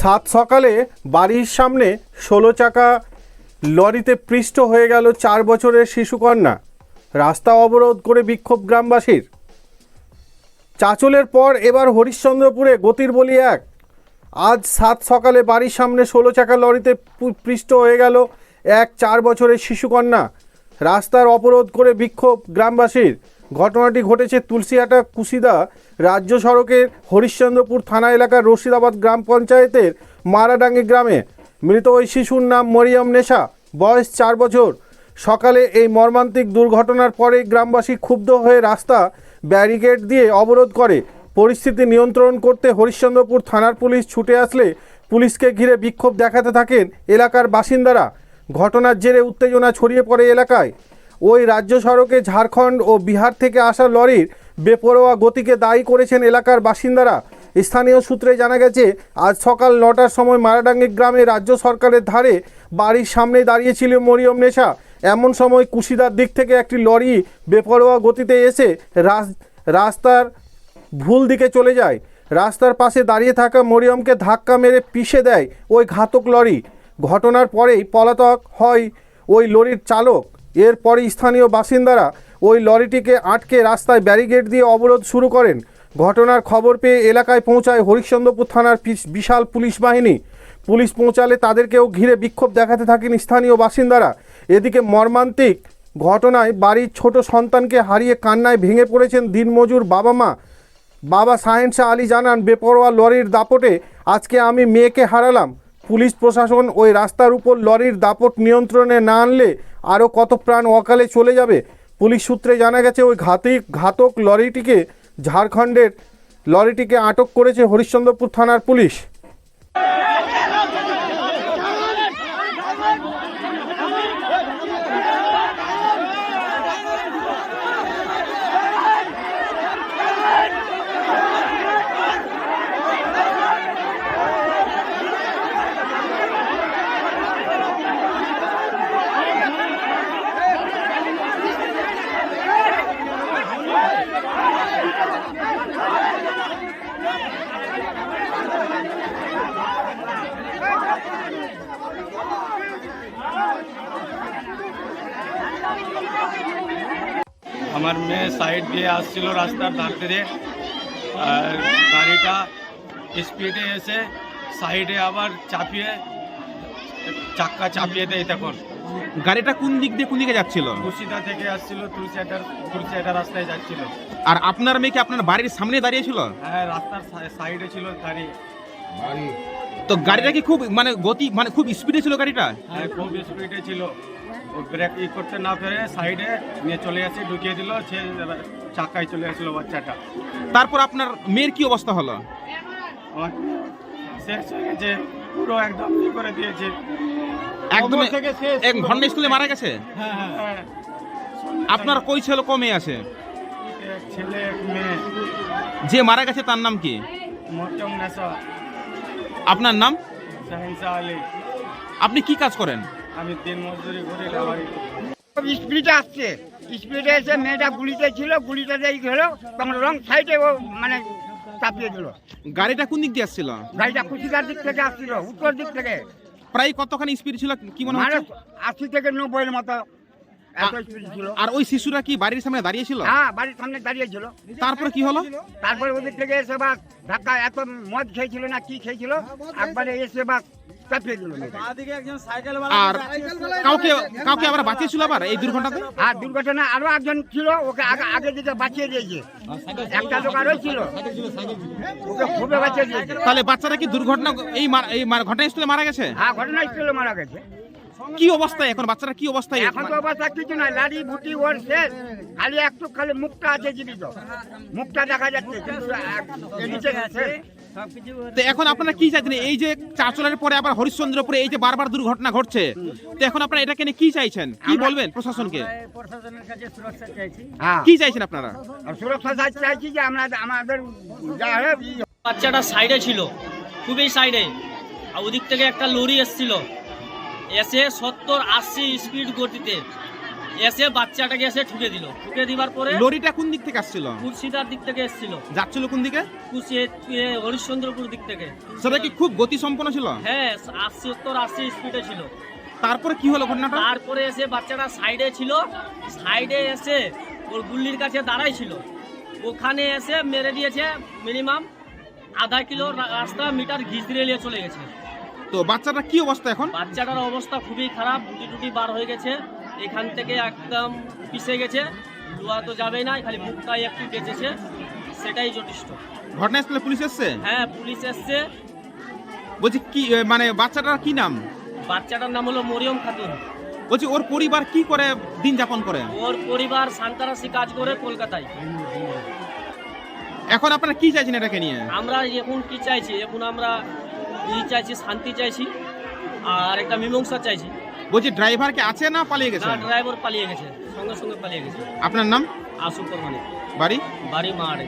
সাত সকালে বাড়ির সামনে ষোলো চাকা লরিতে পৃষ্ঠ হয়ে গেল চার বছরের শিশুকন্যা। রাস্তা অবরোধ করে বিক্ষোভ গ্রামবাসীর। চাচলের পর এবার হরিশ্চন্দ্রপুরে গতির বলি এক। আজ সাত সকালে বাড়ির সামনে ষোলো চাকা লরিতে পৃষ্ঠ হয়ে গেল এক চার বছরের শিশুকন্যা। রাস্তার অবরোধ করে বিক্ষোভ গ্রামবাসীর। ঘটনাটি ঘটেছে তুলসিয়াটা কুশিদা রাজ্য সড়কের হরিশ্চন্দ্রপুর থানা এলাকার রশিদাবাদ গ্রাম পঞ্চায়েতের মারাডাঙ্গি গ্রামে। মৃত ওই শিশুর নাম মরিয়ম নেশা, বয়স চার বছর। সকালে এই মর্মান্তিক দুর্ঘটনার পরে গ্রামবাসী ক্ষুব্ধ হয়ে রাস্তা ব্যারিকেড দিয়ে অবরোধ করে। পরিস্থিতি নিয়ন্ত্রণ করতে হরিশ্চন্দ্রপুর থানার পুলিশ ছুটে আসলে পুলিশকে ঘিরে বিক্ষোভ দেখাতে থাকেন এলাকার বাসিন্দারা। ঘটনার জেরে উত্তেজনা ছড়িয়ে পড়ে এলাকায়। ওই রাজ্য সড়কে ঝাড়খণ্ড ও বিহার থেকে আসা লরির বেপরোয়া গতিকে দায়ী করেছেন এলাকার বাসিন্দারা। স্থানীয় সূত্রে জানা গেছে, আজ সকাল নটার সময় মারাডাঙ্গি গ্রামে রাজ্য সরকারের ধারে বাড়ির সামনে দাঁড়িয়েছিল মরিয়ম নেশা। এমন সময় কুশিদার দিক থেকে একটি লরি বেপরোয়া গতিতে এসে রাস- রাস্তার ভুল দিকে চলে যায়। রাস্তার পাশে দাঁড়িয়ে থাকা মরিয়মকে ধাক্কা মেরে পিষে দেয় ওই ঘাতক লরি। ঘটনার পরেই পলাতক হয় ওই লরির চালক। এরপরে স্থানীয় বাসিন্দারা ওই লরিটিকে আটকে রাস্তায় ব্যারিকেড দিয়ে অবরোধ শুরু করেন। ঘটনার খবর পেয়ে এলাকায় পৌঁছায় হরিশ্চন্দ্রপুর থানার বিশাল পুলিশ বাহিনী। পুলিশ পৌঁছালে তাদেরকেও ঘিরে বিক্ষোভ দেখাতে থাকেন স্থানীয় বাসিন্দারা। এদিকে মর্মান্তিক ঘটনায় বাড়ির ছোট সন্তানকে হারিয়ে কান্নায় ভেঙে পড়েছেন দিনমজুর বাবা মা। বাবা শাহ আলী জানান, বেপরোয়া লরির দাপটে আজকে আমি মেয়েকে হারালাম। পুলিশ প্রশাসন ওই রাস্তার উপর লরির দাপট নিয়ন্ত্রণে না আনলে আরও কত প্রাণ অকালে চলে যাবে? পুলিশ সূত্রে জানা গেছে ওই ঘাতিক, ঘাতক লরিটিকে ঝাড়খণ্ডের, লরিটিকে আটক করেছে হরিশ্চন্দ্রপুর থানার পুলিশ। আমার মেয়ে সাইড দিয়ে আসছিল রাস্তার ধার দিয়ে আর গাড়িটা স্পিডে এসে সাইডে আবার চাপিয়ে চাক্কা চাপিয়ে দেয় তখন। গাড়িটা কোন দিক দিয়ে কোন দিকে যাচ্ছিল? কুশিদা থেকে আসছিল তুলসিয়াটার তুলসিয়াটা রাস্তায় যাচ্ছিল। আর আপনার মেয়ে কি আপনার বাড়ির সামনে দাঁড়িয়ে ছিল? হ্যাঁ রাস্তার সাইডে ছিল গাড়ি। তো গাড়িটা কি খুব মানে গতি মানে খুব স্পিডে ছিল গাড়িটা? হ্যাঁ খুব স্পিডে ছিল। ও ব্রেক ই করতে না পেরে সাইডে নিয়ে চলে আসে ঢুকিয়ে দিল সে চাকায় চলে আসলো বাচ্চাটা। তারপর আপনার মেয়ের কি অবস্থা হলো? আমার শেষ হয়ে গেছে পুরো একদম ই করে দিয়েছে। একদম থেকে শেষ এক ঘণ্টা স্কুলে মারা গেছে? হ্যাঁ হ্যাঁ আপনার কই ছেলে কমে আছে? এক ছেলে এক মেয়ে। যে মারা গেছে তার নাম কি? মরচম নেশা। আপনার নাম? আপনি কি কাজ করেন? আমি দিন মজদুরি করি স্পিডে আসছে। স্পিডে এসে মেয়েটা গুলিতে ছিল গুলিতে দিয়ে গেলো তখন রং সাইডে ও মানে চাপিয়ে দিল। গাড়িটা কোন দিক দিয়ে আসছিল? গাড়িটা কুচিকার দিক থেকে আসছিল উত্তর দিক থেকে। প্রায় কতখানি স্পিড ছিল কি মনে মানে হচ্ছে? আশি থেকে নব্বইয়ের মতো। আর ওই শিশুরা কি বাড়ির সামনে দাঁড়িয়ে ছিল? হ্যাঁ বাড়ির সামনে দাঁড়িয়ে ছিল। তারপরে কি হলো? তারপরে ওদের থেকে এসে বা ধাক্কা এত মদ খেয়েছিল না কি খেয়েছিল? একবারে এসে বা চাপিয়ে দিল আর কাউকে কাউকে আবার বাঁচিয়েছিল আবার এই দুর্ঘটনাতে? আর দুর্ঘটনা আরও একজন ছিল ওকে আগে আগে দিকে বাঁচিয়ে দিয়েছে। একটা লোক আরও ছিল। ওকে খুবই বাঁচিয়ে দিয়েছে। তাহলে বাচ্চারা কি দুর্ঘটনা এই ঘটনাস্থলে মারা গেছে? হ্যাঁ ঘটনা স্থলে মারা গেছে। কি অবস্থায় এখন? বাচ্চারা কি অবস্থায় এখন? তো অবস্থা কিছু নাই লাড়ি বুটি ওর শেষ। খালি একটু খালি মুখটা আছে জীবিত মুখটা দেখা যাচ্ছে কিন্তু। এখন আপনারা কি চাইছেন? এই যে চারচলের পরে আবার হরিশ্চন্দ্রপুরে এই যে বারবার দুর্ঘটনা ঘটছে তো এখন আপনারা এটাকে নিয়ে কি চাইছেন? কি বলবেন প্রশাসনকে? হ্যাঁ। কি চাইছেন আপনারা? সুরক্ষা চাইছি যে আমরা আমাদের বাচ্চাটা সাইডে ছিল খুবই সাইডে আর ওদিক থেকে একটা লরি এসছিল। এসে সত্তর আশি স্পিড গতিতে এসে বাচ্চাটাকে এসে ঠুকে দিল। ঠুকে দিবার পরে লরিটা কোন দিক থেকে আসছিল? কুর্সিদার দিক থেকে এসেছিল। যাচ্ছিল কোন দিকে? কুর্সি হরিশ্চন্দ্রপুর দিক থেকে। সেটা কি খুব গতি সম্পন্ন ছিল? হ্যাঁ আশি সত্তর আশি স্পিডে ছিল। তারপরে কি হলো ঘটনাটা? তারপরে এসে বাচ্চাটা সাইডে ছিল। সাইডে এসে ওর গুল্লির কাছে দাঁড়াই ছিল। ওখানে এসে মেরে দিয়েছে মিনিমাম আধা কিলো রাস্তা মিটার দিয়ে নিয়ে চলে গেছে। তো বাচ্চাটা কি অবস্থা এখন? বাচ্চাটার অবস্থা খুবই খারাপ গুটি টুটি বার হয়ে গেছে। এখান থেকে একদম পিষে গেছে লোয়া তো যাবেই না খালি মুখটাই একটু বেঁচেছে সেটাই যথেষ্ট। ঘটনাস্থলে পুলিশ এসছে? হ্যাঁ পুলিশ এসছে। বলছি কি মানে বাচ্চাটার কি নাম? বাচ্চাটার নাম হলো মরিয়ম খাতুন। বলছি ওর পরিবার কি করে দিন যাপন করে? ওর পরিবার সান্তারাসি কাজ করে কলকাতায়। এখন আপনারা কি চাইছেন এটাকে নিয়ে? আমরা এখন কি চাইছি? এখন আমরা ই চাইছি শান্তি চাইছি আর একটা মীমাংসা চাইছি। বলছি ড্রাইভার কি আছে না পালিয়ে গেছে? না ড্রাইভার পালিয়ে গেছে সঙ্গে সঙ্গে পালিয়ে গেছে। আপনার নাম? আসু পরমানে বাড়ি? বাড়ি মারে